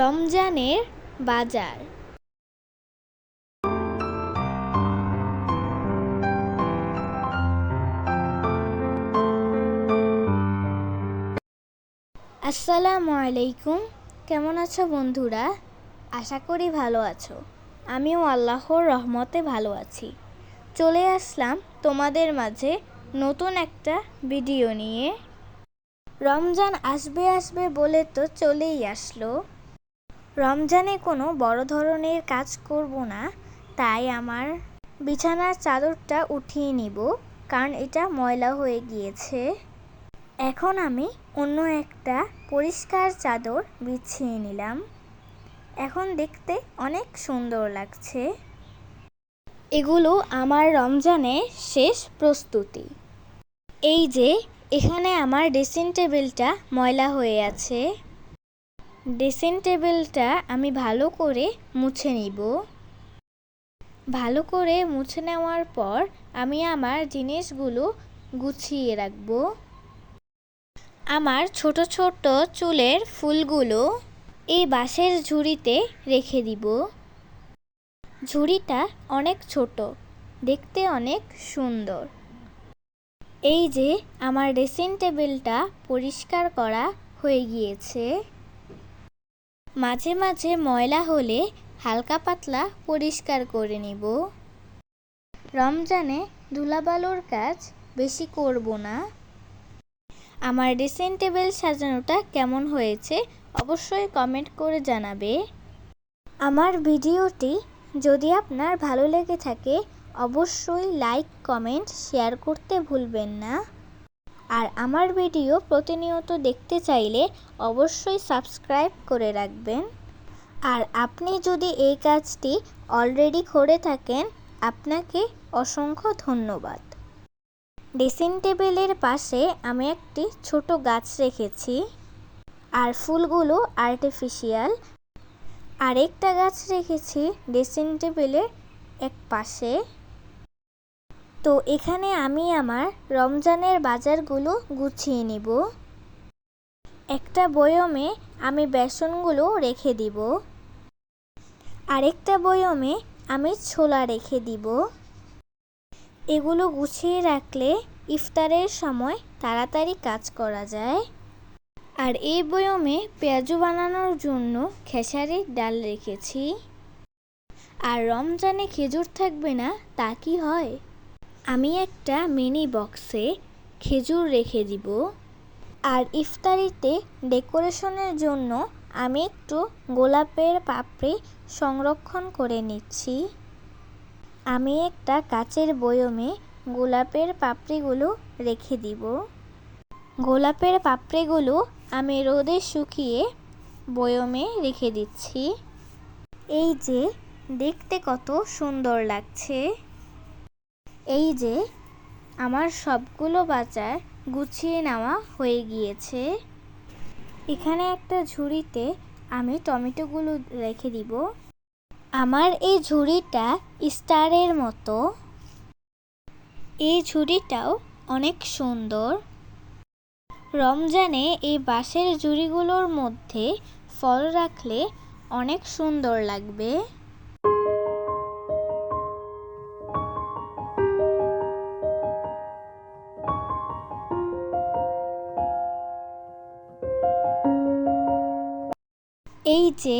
রমজানের বাজার। আসসালামু আলাইকুম। কেমন আছো বন্ধুরা? আশা করি ভালো আছো। আমিও আল্লাহর রহমতে ভালো আছি। চলে আসলাম তোমাদের মাঝে নতুন একটা ভিডিও নিয়ে। রমজান আসবে আসবে বলে তো চলেই আসলো। রমজানে কোনো বড় ধরনের কাজ করব না, তাই আমার বিছানার চাদরটা উঠিয়ে নিব, কারণ এটা ময়লা হয়ে গিয়েছে। এখন আমি অন্য একটা পরিষ্কার চাদর বিছিয়ে নিলাম। এখন দেখতে অনেক সুন্দর লাগছে। এগুলো আমার রমজানের শেষ প্রস্তুতি। এই যে, এখানে আমার ড্রেসিং টেবিলটা ময়লা হয়ে আছে। ড্রেসিং টেবিলটা আমি ভালো করে মুছে নিব। ভালো করে মুছে নেওয়ার পর আমি আমার জিনিসগুলো গুছিয়ে রাখব। আমার ছোট ছোট চুলের ফুলগুলো এই বাঁশের ঝুড়িতে রেখে দিব। ঝুড়িটা অনেক ছোট, দেখতে অনেক সুন্দর। এই যে আমার ড্রেসিং টেবিলটা পরিষ্কার করা হয়ে গিয়েছে। মাঝে মাঝে ময়লা হলে হালকা পাতলা পরিষ্কার করে নিব। রমজানে ধুলাবালুর কাজ বেশি করব না। আমার ড্রেসিং টেবিল সাজানোটা কেমন হয়েছে অবশ্যই কমেন্ট করে জানাবে। আমার ভিডিওটি যদি আপনার ভালো লেগে থাকে, অবশ্যই লাইক, কমেন্ট, শেয়ার করতে ভুলবেন না। আর আমার ভিডিও প্রতিনিয়ত দেখতে চাইলে অবশ্যই সাবস্ক্রাইব করে রাখবেন। আর আপনি যদি এই কাজটি অলরেডি করে থাকেন, আপনাকে অসংখ্য ধন্যবাদ। ড্রেসিং টেবিলের পাশে আমি একটি ছোট গাছ রেখেছি আর ফুলগুলো আর্টিফিশিয়াল। আরেকটা গাছ রেখেছি ড্রেসিং টেবিলের এক পাশে। তো এখানে আমি আমার রমজানের বাজারগুলো গুছিয়ে নিব। একটা বয়মে আমি বেসনগুলো রেখে দিব। আরেকটা বয়মে আমি ছোলা রেখে দিব। এগুলো গুছিয়ে রাখলে ইফতারের সময় তাড়াতাড়ি কাজ করা যায়। আর এই বয়মে পেঁয়াজু বানানোর জন্য খেসারির ডাল রেখেছি। আর রমজানে খেজুর থাকবে না, তা কি হয়? আমি একটা মিনি বক্সে খেজুর রেখে দিব। আর ইফতারিতে ডেকোরেশনের জন্য আমি একটু গোলাপের পাপড়ি সংরক্ষণ করে নিচ্ছি। আমি একটা কাচের বয়মে গোলাপের পাপড়িগুলো রেখে দিব। গোলাপের পাপড়িগুলো আমি রোদে শুকিয়ে বয়মে রেখে দিচ্ছি। এই যে, দেখতে কত সুন্দর লাগছে। এই যে, আমার সবগুলো বাজার গুছিয়ে নেওয়া হয়ে গিয়েছে। এখানে একটা ঝুড়িতে আমি টমেটোগুলো রেখে দিব। আমার এই ঝুড়িটা স্টারের মতো। এই ঝুড়িটাও অনেক সুন্দর। রমজানে এই বাঁশের ঝুড়িগুলোর মধ্যে ফল রাখলে অনেক সুন্দর লাগবে। এই যে,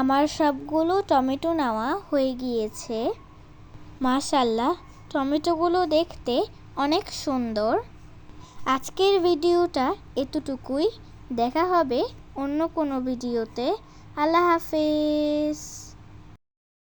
আমার সবগুলো টমেটো নেওয়া হয়ে গিয়েছে। মাশাল্লাহ, টমেটোগুলো দেখতে অনেক সুন্দর। আজকের ভিডিওটা এতটুকুই। দেখা হবে অন্য কোনো ভিডিওতে। আল্লাহ হাফেজ।